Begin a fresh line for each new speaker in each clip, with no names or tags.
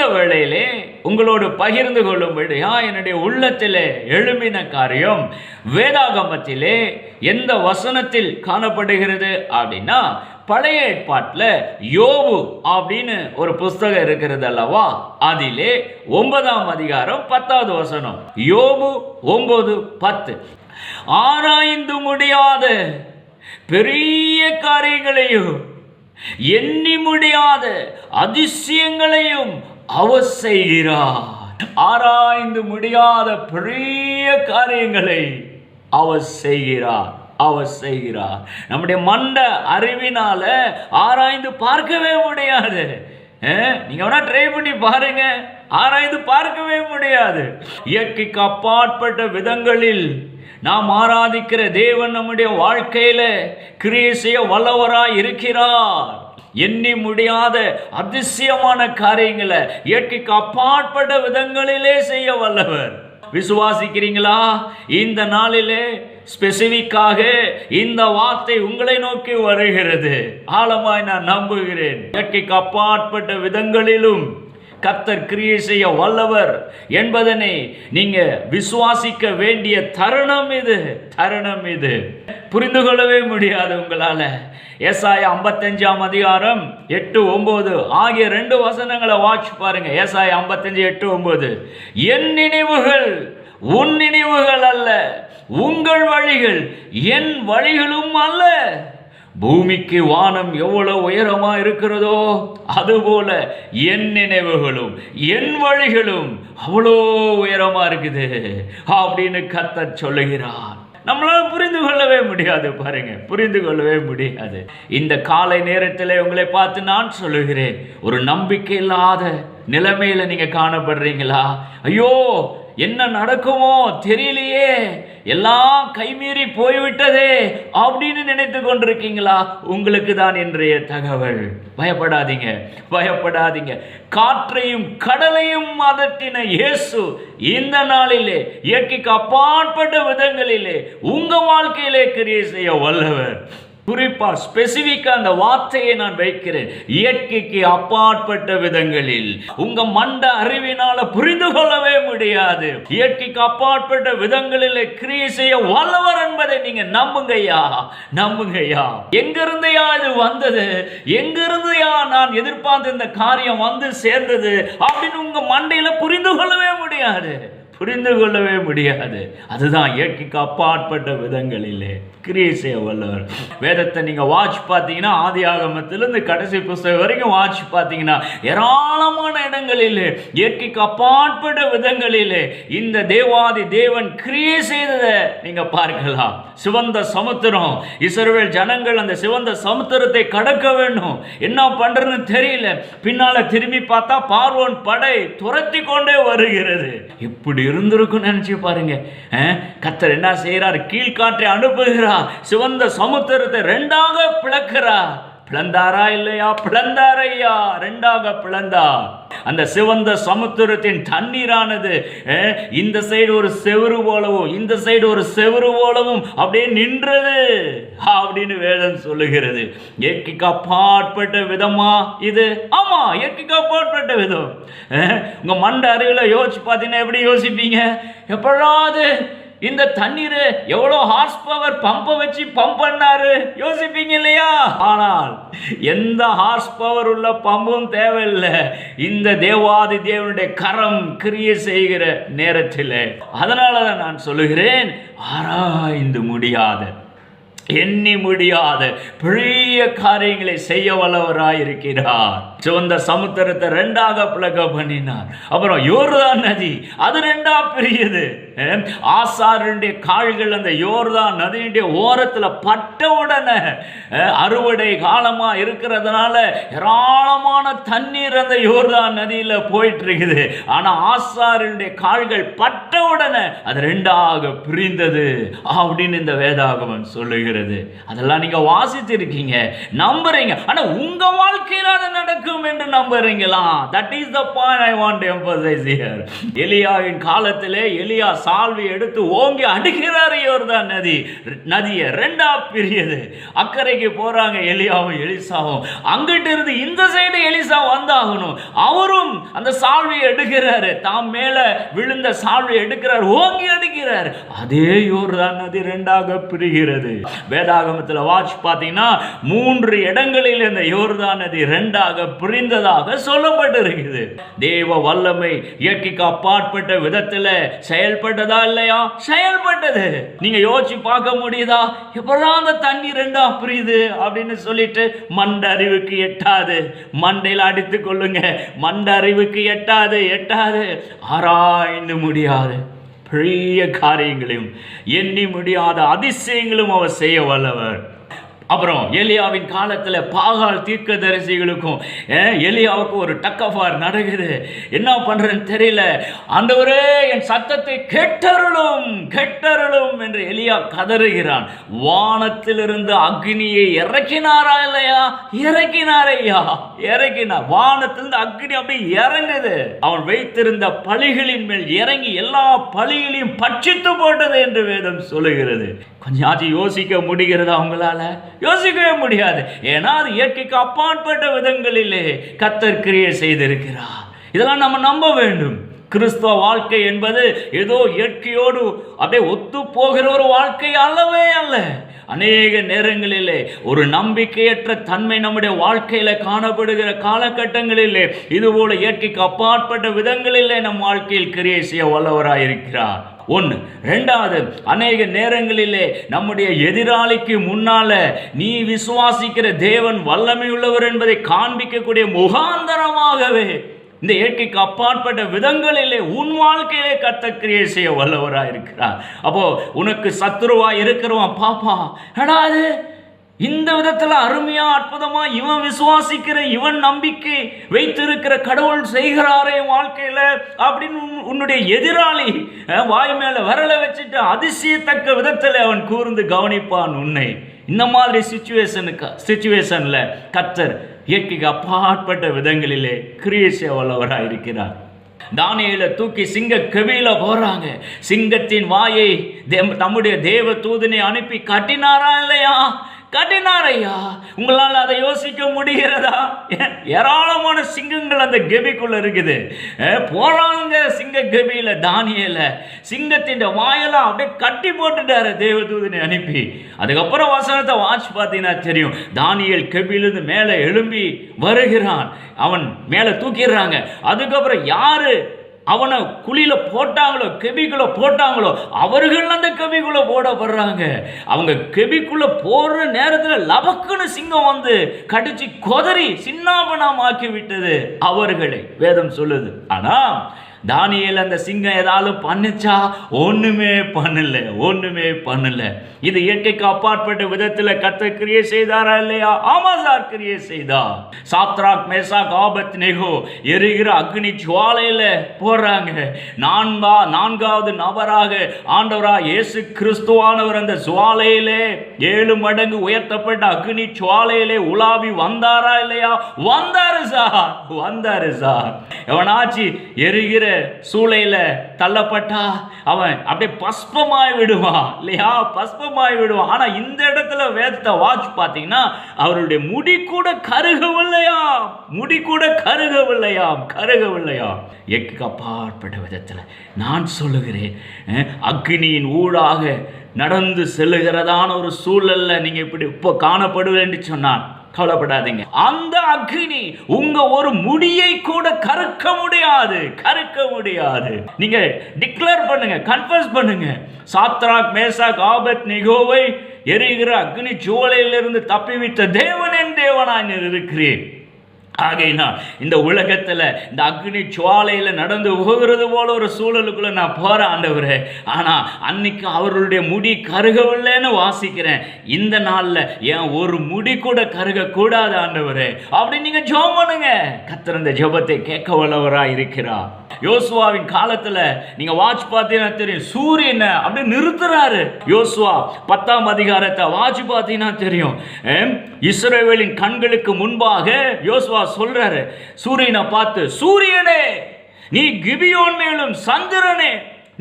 இந்த வேளையிலே உங்களோடு பகிர்ந்து கொள்ளும்படியா என்னுடைய உள்ளத்திலே எழும்பின காரியம் வேதாகமத்திலே எந்த வசனத்தில் காணப்படுகிறது அப்படின்னா பழைய ஏற்பாட்டில் யோபு அப்படின்னு ஒரு புஸ்தகம் இருக்கிறது அல்லவா? அதிலே ஒன்பதாம் அதிகாரம் பத்தாவது வசனம். யோபு ஒன்பது பத்து. ஆராய்ந்து முடியாத பெரிய காரியங்களையும் எண்ணி முடியாத அதிசயங்களையும் அவர் செய்கிறார். ஆராய்ந்து முடியாத பெரிய காரியங்களை அவர் செய்கிறார். அவர் செய்கிறார். நம்முடைய மண்ட அறிவினால ஆராய்ந்து பார்க்கவே முடியாது. நீங்க வேணா ட்ரை பண்ணி பாருங்க. ஆராய்ந்து பார்க்கவே முடியாது. இயற்கைக்கு அப்பாற்பட்ட விதங்களில் நாம் ஆராதிக்கிற தேவன் நம்முடைய வாழ்க்கையில கிரியை செய்ய வல்லவராய் இருக்கிறார். எண்ணி முடியாத அதிசயமான காரியங்களை இயற்கைக்கு அப்பாற்பட்ட விதங்களிலே செய்ய வல்லவர். விசுவாசிக்கிறீங்களா? இந்த நாளிலே ஸ்பெசிபிக்காக இந்த வார்த்தை உங்களை நோக்கி வருகிறது. ஆழமாய் நான் நம்புகிறேன். இயற்கைக்கு அப்பாற்பட்ட விதங்களிலும் கத்தர் கிரியை செய்ய வல்லவர் என்பதனை நீங்க விசுவாசிக்க வேண்டிய தருணம் இது. தருணம் இது. புரிந்து கொள்ளவே முடியாது உங்களால். ஏசாய ஐம்பத்தஞ்சாம் அதிகாரம் எட்டு ஒம்பது. ஆகிய ரெண்டு வசனங்களை வாட்ச் பாருங்க. ஏசாய ஐம்பத்தஞ்சு எட்டு ஒம்பது. என் நினைவுகள் உன் நினைவுகள் அல்ல உங்கள் வழிகள் என் வழிகளும் அல்ல. பூமிக்கு வானம் எவ்வளவு உயரமா இருக்கிறதோ அதுபோல என் நினைவுகளும் என் வழிகளும் அவ்வளோ உயரமா இருக்குது அப்படின்னு கத்தர் சொல்லுகிறார். நம்மளால் புரிந்து கொள்ளவே முடியாது பாருங்க. புரிந்து கொள்ளவே முடியாது. இந்த காலை நேரத்தில் உங்களை பார்த்து நான் சொல்லுகிறேன் ஒரு நம்பிக்கை இல்லாத நிலைமையில நீங்க காணப்படுறீங்களா? ஐயோ என்ன நடக்குமோ தெரியலையே. எல்லாம் கைமீறி போய்விட்டதே அப்படின்னு நினைத்து கொண்டிருக்கீங்களா? உங்களுக்கு தான் இன்றைய தகவல். பயப்படாதீங்க பயப்படாதீங்க. காற்றையும் கடலையும் அதட்டின இயேசு இந்த நாளிலே இயற்கைக்கு அப்பாற்பட்ட விதங்களிலே உங்க வாழ்க்கையிலே கிரியை செய்ய வல்லவர். குறிப்பா ஸ்பெசிபிக்கா அந்த வார்த்தையை நான் வைக்கிறேன். இயற்கைக்கு அப்பாற்பட்ட விதங்களில். உங்க மண்ட அறிவினால புரிந்து கொள்ளவே முடியாது. இயற்கைக்கு அப்பாற்பட்ட விதங்களில் கிரியை செய்ய வல்லவர் என்பதை நீங்க நம்புங்கய்யா. நம்புங்கய்யா. எங்கிருந்தையா இது வந்தது? எங்கிருந்தையா நான் எதிர்பார்த்த இந்த காரியம் வந்து சேர்ந்தது? அப்படின்னு உங்க மண்டையில புரிந்து கொள்ளவே முடியாது. புரிந்து கொள்ளவே முடியாது. அதுதான் இயற்கைக்கு அப்பாற்பட்ட விதங்களிலே. கிரியை செய்ய வல்லவர். வேதத்தை நீங்கள் வாட்ச் பார்த்தீங்கன்னா ஆதி ஆகமத்திலிருந்து கடைசி புஸ்தகம் வரைக்கும் வாட்ச் பார்த்தீங்கன்னா ஏராளமான இடங்களிலே இயற்கைக்கு அப்பாற்பட்ட விதங்களிலே இந்த தேவாதி தேவன் கிரியை செய்ததை நீங்கள் பார்க்கலாம். சிவந்த சமுத்திரம். இஸ்ரவேல் ஜனங்கள் அந்த சிவந்த சமுத்திரத்தை கடக்க வேண்டும். என்ன பண்றதுன்னு தெரியல. பின்னால் திரும்பி பார்த்தா பார்வோன் படை துரத்தி கொண்டே வருகிறது. இப்படி இருந்திருக்கும் நினச்சி பாருங்க. கத்தர் என்ன செய்கிறார் கீழ்காற்றை அனுப்புகிறார். சிவந்த சமுத்திரத்தை ரெண்டாக பிளக்கிறார். பிளந்தாரா இல்லையா? பிளந்தாரையா? ரெண்டாக பிளந்தார் அந்த சிவந்த சமுத்திரத்தின் தண்ணீரானது இந்த சைடு ஒரு செவுரு போலவும் இந்த சைடு ஒரு செவுரு போலவும் அப்படியே நின்றது அப்படின்னு வேதம் சொல்லுகிறது. இயற்கைக்கு அப்பாற்பட்ட விதமா இது? ஆமா இயற்கைக்கு அப்பாற்பட்ட விதம். உங்க மண்ட அறிவில் யோசிச்சு பார்த்தீங்கன்னா எப்படி யோசிப்பீங்க? எப்படாது இந்த தண்ணீர் எவ்வளோ ஹார்ஸ் பவர் பம்பை வச்சு பம்ப் பண்ணாரு? யோசிப்பீங்க இல்லையா? ஆனால் எந்த ஹார்ஸ் பவர் உள்ள பம்பும் தேவையில்லை. இந்த தேவாதி தேவனுடைய கரம் கிரிய செய்கிற நேரத்தில். அதனால தான் நான் சொல்லுகிறேன் ஆராய்ந்து முடியாத எண்ணி முடியாத பெரிய காரியங்களை செய்ய வல்லவராயிருக்கிறார். சிவந்த சமுத்திரத்தை ரெண்டாக பிளக்க பண்ணினார். அப்புறம் யோர்தான் நதி அது ரெண்டா பெரியது. ஆசாரனுடைய கால்கள் அந்த யோர்தான் நதியுடைய ஓரத்துல பட்ட உடனே அறுவடை காலமா இருக்கிறதுனால ஏராளமான தண்ணீர் அந்த யோர்தான் நதியில போயிட்டு இருக்குது ஆனா ஆசாரனுடைய கால்கள் பட்ட உடனே அது ரெண்டாக பிரிந்தது அப்படின்னு இந்த வேதாகமன் சொல்லுகிறது. அதெல்லாம் நீங்க வாசித்து இருக்கீங்க நம்புறீங்க. ஆனா உங்க வாழ்க்கையில அது நடக்கும் என்று நம்புறீங்களா? That is the point I want emphasize here எலியாவின் காலத்திலே எலியா சால்வி எடுத்து ஓங்கி அடிக்கிறார் யோர்தான் நதி. நதியை ரெண்டா பிரியது. அக்கறைக்கு போறாங்க எலியாவும் எலிசாவும். அங்கிட்டு இருந்து இந்த சைடு எலிசா வந்தாகணும். அவரும் அந்த சால்வியை எடுக்கிறாரு. தாம் மேல விழுந்த சால்வி எடுக்கிறார். ஓங்கி அடிக்கிறார். அதே யோர்தான் நதி ரெண்டாக பிரிகிறது. வேதாகமத்தில் வாட்ச் பார்த்தீங்கன்னா மூன்று இடங்களில் இந்த யோர்தான் நதி ரெண்டாக புரிந்ததாக சொல்லப்பட்டிருக்குது தேவ வல்லமை இயற்கைக்கு அப்பாற்பட்ட விதத்தில் செயல்பட்டதா இல்லையா? செயல்பட்டது. நீங்க யோசிச்சு பார்க்க முடியுதா? எப்பதான் அந்த தண்ணி ரெண்டா புரியுது அப்படின்னு சொல்லிட்டு மண்ட அறிவுக்கு எட்டாது. மண்டையில் அடித்து கொள்ளுங்க. மண்ட அறிவுக்கு எட்டாது எட்டாது. ஆராய்ந்து முடியாது. பெரிய காரியங்களையும் எண்ணி முடியாத அதிசயங்களும் அவர் செய்ய வல்லவர். அப்புறம் எலியாவின் காலத்தில் பாகால் தீர்க்க தரிசிகளுக்கும் எலியாவுக்கு ஒரு டக்கஃபார் நடக்குது. என்ன பண்ணுறேன்னு தெரியல. ஆண்டவரே என் சத்தத்தை கெட்டருளும் கெட்டருளும் என்று எலியா கதறுகிறான். வானத்திலிருந்து அக்னியை இறக்கினாரா இல்லையா? இறக்கினார் ஐயா இறக்கினார். வானத்திலிருந்து அக்னி அப்படியே இறங்குது. அவன் வைத்திருந்த பழிகளின் மேல் இறங்கி எல்லா பழிகளையும் பட்சித்து போட்டது என்று வேதம் சொல்லுகிறது. கொஞ்சம் யோசிக்க முடிகிறதா அவங்களால யோசிக்கவே முடியாது. ஏன்னா அது இயற்கைக்கு அப்பாற்பட்ட விதங்களிலே கத்தர் கிரியை செய்திருக்கிறார். இதெல்லாம் நம்ம நம்ப வேண்டும். கிறிஸ்துவ வாழ்க்கை என்பது ஏதோ இயற்கையோடு அப்படியே ஒத்து போகிற ஒரு வாழ்க்கை அல்லவே அல்ல. அநேக நேரங்களிலே ஒரு நம்பிக்கையற்ற தன்மை நம்முடைய வாழ்க்கையில் காணப்படுகிற காலகட்டங்களிலே இதுபோல இயற்கைக்கு அப்பாற்பட்ட விதங்களிலே நம் வாழ்க்கையில் கிரியை செய்ய வல்லவராயிருக்கிறார். ஒன்று ரெண்டாவது அநேக நேரங்களிலே நம்முடைய எதிராளிக்கு முன்னால நீ விசுவாசிக்கிற தேவன் வல்லமை உள்ளவர் என்பதை காண்பிக்கக்கூடிய முகாந்தரமாகவே இந்த இயற்கைக்கு அப்பாற்பட்ட விதங்களிலே உன் வாழ்க்கையிலே கத்த கிரியை செய்ய வல்லவராக இருக்கிறார் அப்போ உனக்கு சத்துருவா இருக்கிறவன் பாப்பா எடா இந்த விதத்தில் அருமையா அற்புதமா இவன் விசுவாசிக்கிற இவன் நம்பிக்கை வைத்திருக்கிற கடவுள் செய்கிறாரே வாழ்க்கையில அப்படின்னு உன்னுடைய எதிராளி வாய் மேல விரல வச்சுட்டு அதிசயத்தக்க விதத்தில் அவன் கூர்ந்து கவனிப்பான் உன்னை. இந்த மாதிரி சுச்சுவேஷனுக்கு சுச்சுவேஷன்ல கத்தர் இயற்கைக்கு அப்பாற்பட்ட விதங்களிலே கிரியேஷே வல்லவராக இருக்கிறார். தானியேல தூக்கி சிங்க கவியில போறாங்க. சிங்கத்தின் வாயை தே- தம்முடைய தேவ தூதனை அனுப்பி கட்டினாரா இல்லையா? கட்டினார் ஐயா உங்களால் அதை யோசிக்க முடிகிறதா? ஏராளமான சிங்கங்கள் அந்த கெபிக்குள்ள இருக்குது. போறாங்க சிங்க கெபியில தானியல. சிங்கத்தின் வாயெல்லாம் அப்படியே கட்டி போட்டுட்டாரு தேவதூதனை அனுப்பி. அதுக்கப்புறம் வசனத்தை வாட்ச் பார்த்தீங்கன்னா தெரியும். தானியல் கெபிலிருந்து மேலே எழும்பி வருகிறான். அவன் மேலே தூக்கிடுறாங்க. அதுக்கப்புறம் யாரு அவனை குழியில போட்டாங்களோ கெபிக்குள்ள போட்டாங்களோ அவர்கள் அந்த கெபிக்குள்ள போடப்படுறாங்க அவங்க கெபிக்குள்ள போடுற நேரத்துல லபக்குன்னு சிங்கம் வந்து கடிச்சு கொதறி சின்னாபனம் ஆக்கி விட்டது. அவர்களை வேதம் சொல்லுது. ஆனா தானியல் அந்த சிங்கம் ஏதாவது பண்ணுச்சா? ஒண்ணுமே பண்ணல ஒன்றுமே பண்ணல. இது இயற்கைக்கு அப்பாற்பட்ட விதத்தில் கத்த கிரியை செய்தாரா இல்லையா? ஆமா சார் கிரியை செய்தா சாத்ராக் மேசாக் ஆபத் நெகோ எரிகிற அக்னி ஜுவாலையில போடுறாங்க நான்கா நான்காவது நபராக ஆண்டவரா இயேசு கிறிஸ்துவானவர் அந்த ஜுவாலையிலே ஏழு மடங்கு உயர்த்தப்பட்ட அக்னி ஜுவாலையிலே உலாவி வந்தாரா இல்லையா? வந்தாரு சார் வந்தாரு சார். எவனாச்சு எரிகிற சூளையில தள்ளப்பட்டா அவன் அப்படியே பஸ்பமாய் விடுவான் இல்லையா? பஸ்பமாய் விடுவான். ஆனால் இந்த இடத்துல வேதத்தை வாட்ச் பார்த்தீங்கன்னா அவருடைய முடி கூட கருகவில்லையா? முடி கூட கருகவில்லையாம் கருகவில்லையாம். எக்கு அப்பாற்பட்ட விதத்தில் நான் சொல்லுகிறேன் அக்னியின் ஊடாக நடந்து செல்லுகிறதான ஒரு சூழல்ல நீங்கள் இப்படி இப்போ காணப்படுவேன்னு சொன்னான் கவலைப்படாதீங்க. அந்த அக்னி உங்க ஒரு முடியை கூட கருக்க முடியாது கருக்க முடியாது. நீங்க டிக்ளேர் பண்ணுங்க கன்ஃபர்ஸ் பண்ணுங்க. சாத்ராக் மேசாக் ஆபத் நிகோவை எரிகிற அக்னி ஜுவலையிலிருந்து தப்பிவிட்ட தேவனின் தேவனாய் இருக்கிறேன். ஆகையினால் இந்த உலகத்தில் இந்த அக்னி சுவாலையில் நடந்து போகிறது போல ஒரு சூழலுக்குள்ளே நான் போகிறேன் ஆண்டவர். ஆனால் அன்னைக்கு அவர்களுடைய முடி கருகவில்லைன்னு வாசிக்கிறேன். இந்த நாளில் ஏன் ஒரு முடி கூட கருகக்கூடாது ஆண்டவர். அப்படி நீங்கள் ஜோம் பண்ணுங்க. கத்திரந்த ஜபத்தை ஜெபத்தை கேட்க வல்லவராக இருக்கிறா யோசுவாவின் காலத்துல நீங்க வாட்ச் பார்த்தீங்கன்னா தெரியும் சூரியனை அப்படி நிறுத்துறாரு. யோசுவா பத்தாம் அதிகாரத்தை வாட்ச் பார்த்தீங்கன்னா தெரியும். இஸ்ரேவேலின் கண்களுக்கு முன்பாக யோசுவா சொல்றாரு சூரியனை பார்த்து சூரியனே நீ கிபியோன் மேலும் சந்திரனே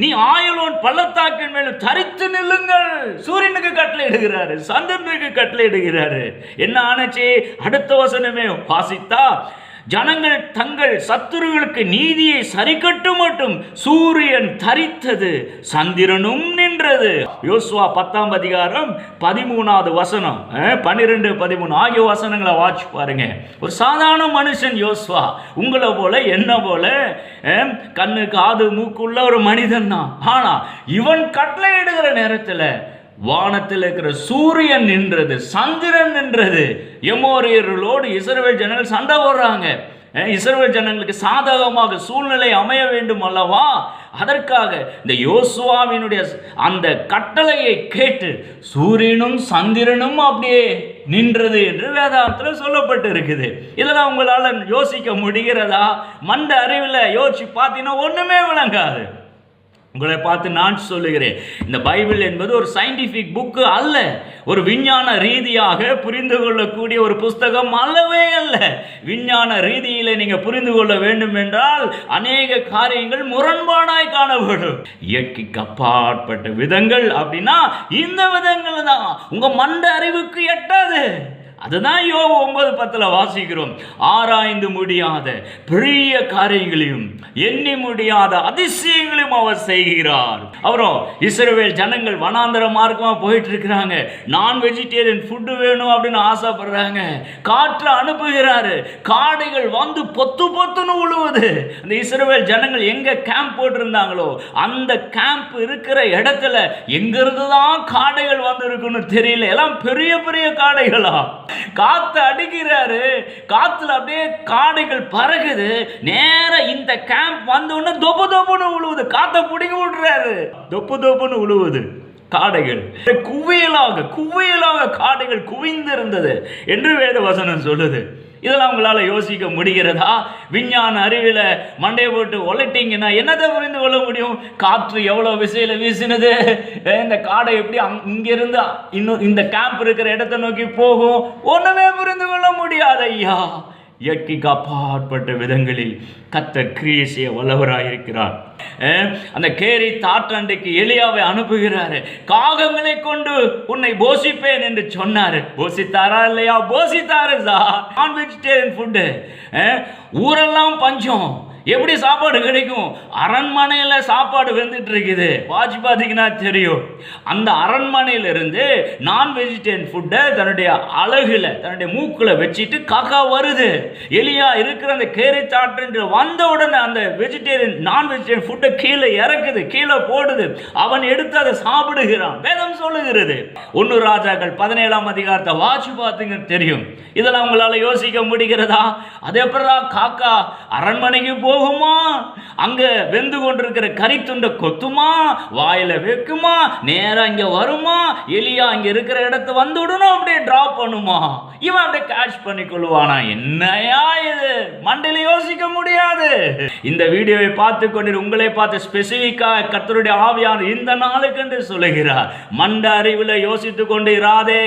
நீ ஆயுளோன் பள்ளத்தாக்கின் மேலும் தரித்து நில்லுங்கள். சூரியனுக்கு கட்டளை இடுகிறாரு சந்திரனுக்கு கட்டளை இடுகிறாரு. என்ன ஆனச்சு? அடுத்த வசனமே வாசித்தா ஜனங்கள் தங்கள் சத்துருகளுக்கு நீதியை சரிக்கட்டு மட்டும் சூரியன் தரித்தது சந்திரனும் நின்றது. யோசுவா பத்தாம் அதிகாரம் பதிமூணாவது வசனம். பன்னிரெண்டு பதிமூணு ஆகிய வசனங்களை வாட்ச் பாருங்க. ஒரு சாதாரண மனுஷன் யோசுவா உங்களை போல என்ன போல கண்ணுக்கு கண்ணு காது மூக்குள்ள ஒரு மனிதன் தான். ஆனா இவன் கட்டளை இடுகிற நேரத்தில் வானத்தில் இருக்கிற சூரியன் நின்றது சந்திரன் நின்றது. எமோரியர்களோடு இஸ்ரேல் ஜனங்கள் சண்டை போடுறாங்க. இஸ்ரேல் ஜனங்களுக்கு சாதகமாக சூழ்நிலை அமைய வேண்டும் அல்லவா? அதற்காக இந்த யோசுவாவினுடைய அந்த கட்டளையை கேட்டு சூரியனும் சந்திரனும் அப்படியே நின்றது என்று வேதாந்தத்தில் சொல்லப்பட்டு இருக்குது இதெல்லாம் உங்களால் யோசிக்க முடிகிறதா? மண்ட அறிவில் யோசிச்சு பார்த்தீங்கன்னா ஒன்றுமே விளங்காது. உங்களை பார்த்து நான் சொல்லுகிறேன். இந்த பைபிள் என்பது ஒரு சயின்டிஃபிக் புக்கு அல்ல. ஒரு விஞ்ஞான ரீதியாக புரிந்து கொள்ளக்கூடிய ஒரு புஸ்தகம் அல்லவே அல்ல. விஞ்ஞான ரீதியில் நீங்கள் புரிந்து கொள்ள வேண்டும் என்றால் அநேக காரியங்கள் முரண்பாடாய் காணப்படும். இயற்கைக்கு அப்பாற்பட்ட விதங்கள் அப்படின்னா இந்த விதங்கள் தான். உங்கள் மண்ட அறிவுக்கு எட்டாது. அதுதான் யோபு ஒன்பது பத்தில் வாசிக்கிறோம் ஆராய்ந்து முடியாத பெரிய காரியங்களையும் எண்ணி முடியாத அதிசயங்களையும் அவர் செய்கிறார். அப்புறம் இஸ்ரேல் ஜனங்கள் வனாந்தர மார்க்கமாக போயிட்டு இருக்கிறாங்க நான் வெஜிடேரியன் ஃபுட்டு வேணும் அப்படின்னு ஆசைப்படுறாங்க. காற்று அனுப்புகிறாரு. காடைகள் வந்து பொத்து பொத்துன்னு உழுவுது. அந்த இஸ்ரேல் ஜனங்கள் எங்க கேம்ப் போட்டிருந்தாங்களோ அந்த கேம்ப் இருக்கிற இடத்துல எங்கிருந்து தான் காடைகள் வந்து இருக்குன்னு தெரியல. எல்லாம் பெரிய பெரிய காடைகளா? காத்து அடிக்கிறாரு. காத்துல அப்படியே காடைகள் பறகுது நேரா இந்த கேம்ப் வந்த உடனே தொப்பு தொப்புன்னு உழுவுது. காத்த பிடிங்கி விடுறாரு. தொப்பு தொப்புன்னு உழுவுது. காடைகள். குவியலாக குவியலாக காடைகள் குவிந்திருந்தது. என்று வேத வசனம் சொல்லுது. இதெல்லாம் உங்களால் யோசிக்க முடிகிறதா? விஞ்ஞான அறிவில் மண்டையை போட்டு ஒலட்டிங்கன்னா என்னத்தை புரிந்து கொள்ள முடியும்? காற்று எவ்வளோ விசையில் வீசினது? இந்த காடை எப்படி அங் இங்கேருந்து இன்னும் இந்த கேம்ப் இருக்கிற இடத்தை நோக்கி போகும்? ஒன்றுமே புரிந்து கொள்ள முடியாது ஐயா இயற்கைக்கு அப்பாற்பட்ட விதங்களில் கத்தர் கிரியை செய்ய வல்லவராயிருக்கிறார். அந்த கேரி தாற்றண்டைக்கு எளியாவை அனுப்புகிறாரு. காகங்களை கொண்டு உன்னை போஷிப்பேன் என்று சொன்னாரு. போஷித்தாரா இல்லையா? போஷித்தாரு சார். நான் வெஜிடேரியன் ஃபுட்டு ஊரெல்லாம் பஞ்சம். எப்படி சாப்பாடு கிடைக்கும்? அரண்மனையில் சாப்பாடு வெந்துட்டு இருக்குது வாட்ச் பார்த்தீங்கன்னா தெரியும்? அந்த அரண்மனையிலிருந்து நான் வெஜிடேரியன் ஃபுட்டை தன்னுடைய அழகில் தன்னுடைய மூக்கில் வச்சுட்டு காக்கா வருது. எலியா இருக்கிற அந்த கேரி சாட்டுன்ற வந்த உடனே அந்த வெஜிடேரியன் நான் வெஜிடேரியன் ஃபுட்டை கீழே இறக்குது கீழே போடுது. அவன் எடுத்து அதை சாப்பிடுகிறான். வேதம் சொல்லுகிறது. ஒன்று ராஜாக்கள் பதினேழாம் அதிகாரத்தை வாட்ச் பார்த்துங்க தெரியும். இதெல்லாம் உங்களால் யோசிக்க முடிகிறதா? அதே எப்படா காக்கா அரண்மனைக்கு போகுமா? அங்க வெந்து கொண்டிருக்கிற கறி துண்டை கொத்துமா? வாயில வைக்குமா? நேரா இங்க வருமா? எலியா இங்க இருக்கிற இடத்து வந்து விடணும் அப்படியே டிராப் பண்ணுமா? இவன் அப்படியே கேட்ச் பண்ணி கொள்வானா? என்னையா இது? மண்டையில யோசிக்க முடியாது. இந்த வீடியோவை பார்த்து கொண்டு உங்களை பார்த்து ஸ்பெசிஃபிக்கா கத்தருடைய ஆவியார் இந்த நாளுக்கென்று சொல்லுகிறார். மண்ட அறிவில் யோசித்து கொண்டு இராதே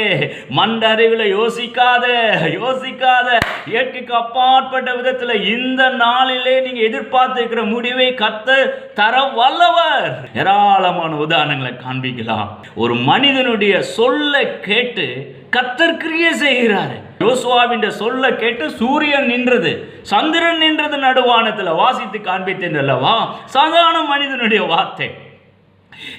மண்ட அறிவில் யோசிக்காத. யோசிக்காத. இயற்கைக்கு அப்பாற்பட்ட விதத்தில் இந்த நாளிலே நீங்க எதிர்பார்த்திருக்கிற முடிவை கத்த தர வல்லவர். ஏராளமான உதாரணங்களை காண்பிக்கலாம் ஒரு மனிதனுடைய சொல்லை கேட்டு கத்தர் கிரியை செய்கிறார். யோசுவாவின் சொல்ல கேட்டு சூரியன் நின்றது. சந்திரன் நின்றது நடுவானத்தில். வாசித்து காண்பித்தேன் அல்லவா? சாதாரண மனிதனுடைய வார்த்தை.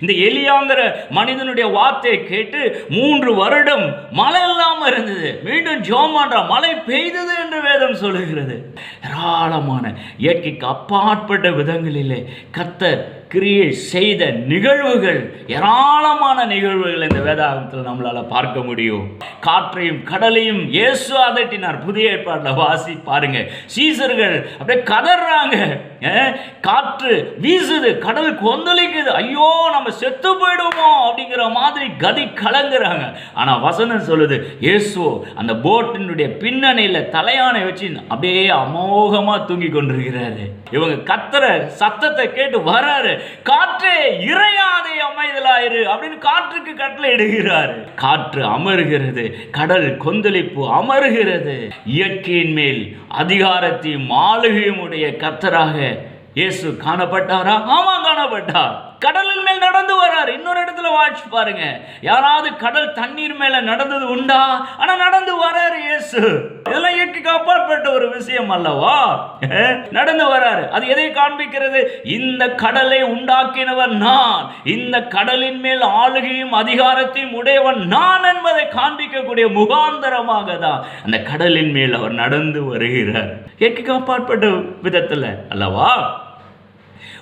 இந்த எலியாங்கிற மனிதனுடைய வார்த்தையை கேட்டு மூன்று வருடம் மழை இல்லாம இருந்தது. மீண்டும் ஜோமான்றா மழை பெய்தது என்று வேதம் சொல்லுகிறது. ஏராளமான இயற்கைக்கு அப்பாற்பட்ட விதங்களிலே கத்தர் கிரியை செய்த நிகழ்வுகள் ஏராளமான நிகழ்வுகள் இந்த வேதாகமத்தில் நம்மளால் பார்க்க முடியும். காற்றையும் கடலையும் இயேசு அதட்டினார். புதிய ஏற்பாட்டில் வாசி பாருங்க. சீசர்கள் அப்படியே கதறாங்க காற்று வீசுது கடல் கொந்தளிக்குது. ஐயோ நம்ம செத்து போயிடுவோமோ அப்படிங்கிற மாதிரி கதி கலங்குறாங்க. ஆனால் வசனம் சொல்லுது இயேசு அந்த போட்டினுடைய பின்னணியில் தலையானை வச்சு அப்படியே அமோகமாக தூங்கி கொண்டிருக்கிறாரு. இவங்க கத்துற சத்தத்தை கேட்டு வராரு. காற்றே இறையாதே அமைதலாயிரு அப்படின்னு காற்றுக்கு கட்டளை இடுகிறாரு. காற்று அமருகிறது கடல் கொந்தளிப்பு அமருகிறது. இயற்கையின் மேல் அதிகாரத்தையும் ஆளுகையும் உடைய கத்தராக இயேசு காணப்பட்டாரா? ஆமா காணப்பட்டார். கடலின் மேல் நடந்து வரார். இன்னொரு இடத்துல வாட்ச் பாருங்க. யாராவது கடல் தண்ணீர் மேல நடந்தது உண்டா? ஆனா நடந்து வராரு இயேசு. இதெல்லாம் இயற்கைக்கு அப்பாற்பட்ட ஒரு விஷயம் அல்லவா? நடந்து வராரு. அது எதை காண்பிக்கிறது? இந்த கடலை உண்டாக்கினவன் நான். இந்த கடலின் மேல் ஆளுகையும் அதிகாரத்தையும் உடையவன் நான் என்பதை காண்பிக்கக்கூடிய முகாந்தரமாக தான் அந்த கடலின் மேல் அவர் நடந்து வருகிறார். இயற்கைக்கு அப்பாற்பட்ட விதத்துல அல்லவா?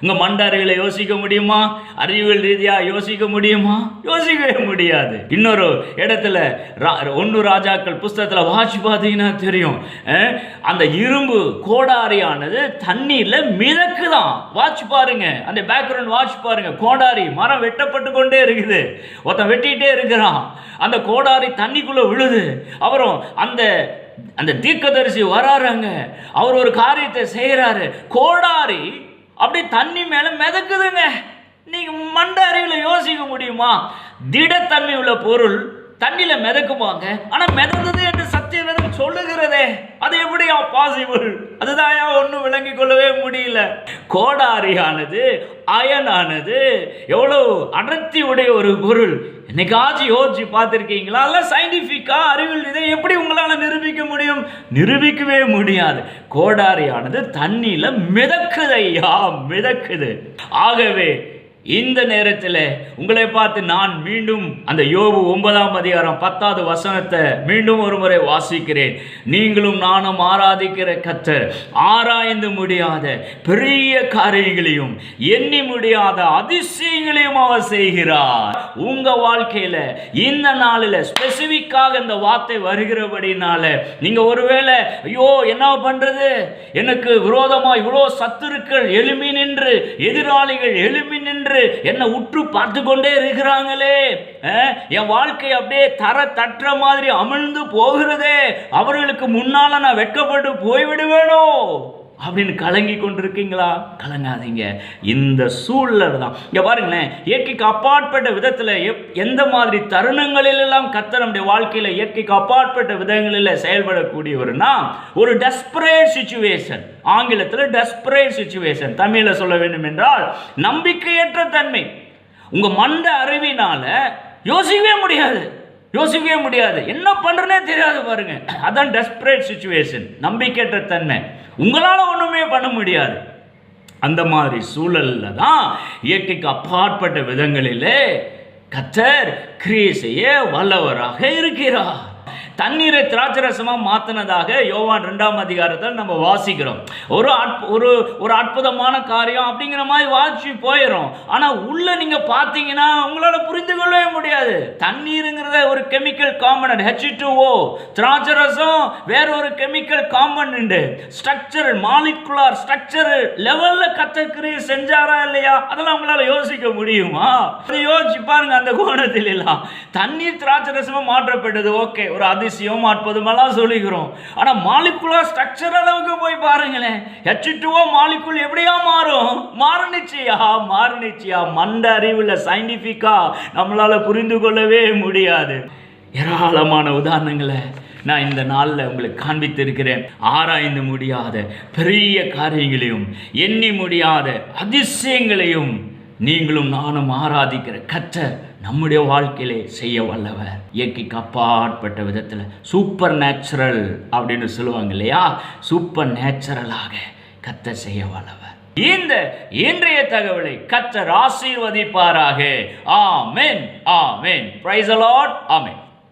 உங்க மண்டாரிகளை யோசிக்க முடியுமா? அறிவியல் ரீதியாக யோசிக்க முடியுமா? யோசிக்கவே முடியாது. இன்னொரு இடத்துல ரா- ராஜாக்கள் புஸ்தகத்தில் வாட்சி பார்த்தீங்கன்னா தெரியும். அந்த இரும்பு கோடாரியானது தண்ணியில் மிதக்குதான். வாட்ச் பாருங்க. அந்த பேக்ரவுண்ட் வாட்ச் பாருங்க. கோடாரி மரம் வெட்டப்பட்டு கொண்டே இருக்குது. ஒருத்தன் வெட்டிகிட்டே இருக்கிறான். அந்த கோடாரி தண்ணிக்குள்ளே விழுது. அப்புறம் அந்த அந்த தீர்க்கதரிசி வராறாங்க அவர் ஒரு காரியத்தை செய்கிறாரு கோடாரி அப்படி தண்ணி மேலே மிதக்குதுங்க. நீங்கள் மண்ட அறிவில் யோசிக்க முடியுமா? திடத்தன்மை உள்ள பொருள் தண்ணியில் மிதக்குமாங்க. ஆனால் மிதந்தது என்று வேதம் சொல்லுகிறதே அது எப்படியா பாசிபிள் அதுதான் ஒன்றும் விளங்கிக் கொள்ளவே முடியல. கோடாரியானது அயனானது எவ்வளவு அடர்த்தி உடைய ஒரு பொருள். என்னைக்காச்சும் யோசிச்சு பார்த்துருக்கீங்களா? இல்லை சயின்டிஃபிக்காக அறிவியல் இதை எப்படி உங்களால் நிரூபிக்க முடியும்? நிரூபிக்கவே முடியாது. கோடாரியானது தண்ணியில மிதக்குது ஐயா மிதக்குது. ஆகவே இந்த நேரத்தில் உங்களை பார்த்து நான் மீண்டும் அந்த யோபு ஒன்பதாம் அதிகாரம் பத்தாவது வசனத்தை மீண்டும் ஒரு முறை வாசிக்கிறேன். நீங்களும் நானும் ஆராதிக்கிற கத்தர் ஆராய்ந்து முடியாத பெரிய காரியங்களையும் எண்ணி முடியாத அதிசயங்களையும் அவர் செய்கிறார். உங்க வாழ்க்கையில இந்த நாளில் ஸ்பெசிஃபிக்காக இந்த வார்த்தை வருகிறபடினால நீங்க ஒருவேளை ஐயோ என்ன பண்றது? எனக்கு விரோதமா இவ்வளோ சத்துருக்கள் எழுமி நின்று எதிராளிகள் எழுமி நின்று என்னை உற்று பார்த்து கொண்டே இருக்கிறாங்களே. என் வாழ்க்கை அப்படியே தர தட்டுற மாதிரி அமிழ்ந்து போகிறதே. அவர்களுக்கு முன்னால நான் வெட்கப்பட்டு போய்விடுவேனோ? அப்படின்னு கலங்கி கொண்டிருக்கீங்களா? கலங்காதீங்க. இந்த சூழல் தான். இங்க பாருங்களேன் இயற்கைக்கு அப்பாற்பட்ட விதத்தில் எப் எந்த மாதிரி தருணங்களிலெல்லாம் கத்த நம்முடைய வாழ்க்கையில் இயற்கைக்கு அப்பாற்பட்ட விதங்களில் செயல்படக்கூடியவர்னா ஒரு டெஸ்பரேட் சுச்சுவேஷன் ஆங்கிலத்தில் டெஸ்பரேட் சுச்சுவேஷன் தமிழில் சொல்ல வேண்டும் என்றால் நம்பிக்கையற்ற தன்மை. உங்க மண்ட அறிவினால யோசிக்கவே முடியாது. யோசிக்கவே முடியாது. என்ன பண்றனே தெரியாது பாருங்க. அதான் டெஸ்பரேட் சுச்சுவேஷன் நம்பிக்கையற்ற தன்மை. உங்களால் ஒன்றுமே பண்ண முடியாது. அந்த மாதிரி சூழல்ல தான் இயற்கைக்கு அப்பாற்பட்ட விதங்களிலே கத்தர் கிரியை செய்ய வல்லவராக இருக்கிறார். தண்ணீரை திராட்சரசமாக மாற்றினதாக யோவான் ரெண்டாம் அதிகாரத்தில் நம்ம வாசிக்கிறோம். ஒரு ஒரு ஒரு அற்புதமான காரியம் அப்படிங்கிற மாதிரி வாசி போயிடும் ஆனால் உள்ளே நீங்கள் பார்த்தீங்கன்னா உங்களால் புரிந்து கொள்ளவே முடியாது. தண்ணீருங்கிறத ஒரு chemical component H two O திராட்சரசம் வேற ஒரு chemical component structure molecular structure லெவலில் கத்தக்கிரி செஞ்சாரா இல்லையா? அதெல்லாம் உங்களால் யோசிக்க முடியுமா? யோசிச்சு பாருங்க அந்த கோணத்தில் எல்லாம் தண்ணீர் திராட்சரசமாக மாற்றப்பட்டது. ஓகே ஒரு அதிசயம். அற்புதமெல்லாம் சொல்லிக்கிறோம். ஆனால் மாலிகுலார் ஸ்ட்ரக்சர் அளவுக்கு போய் பாருங்களேன். ஹெச் டூஓ மாலிகுல் எப்படியா மாறும்? மாறுனுச்சியா? மாறுனுச்சியா? மண்ட அறிவில் சயின்டிஃபிக்காக நம்மளால புரிந்து கொள்ளவே முடியாது. ஏராளமான உதாரணங்களை நான் இந்த நாளில் உங்களுக்கு காண்பித்திருக்கிறேன். ஆராய்ந்து முடியாத பெரிய காரியங்களையும் எண்ணி முடியாத அதிசயங்களையும் நீங்களும் நானும் ஆராதிக்கிற கத்தர் நம்முடைய வாழ்க்கையிலே செய்ய வல்லவர். இயற்கைக்கு அப்பாற்பட்ட விதத்தில் சூப்பர் நேச்சுரல் அப்படின்னு சொல்லுவாங்க இல்லையா? சூப்பர் நேச்சுரலாக கத்தர் செய்ய வல்லவர். இந்த இன்றைய தகவலை கத்தர் ஆசீர்வதிப்பாராக. Amen amen. Praise the Lord amen.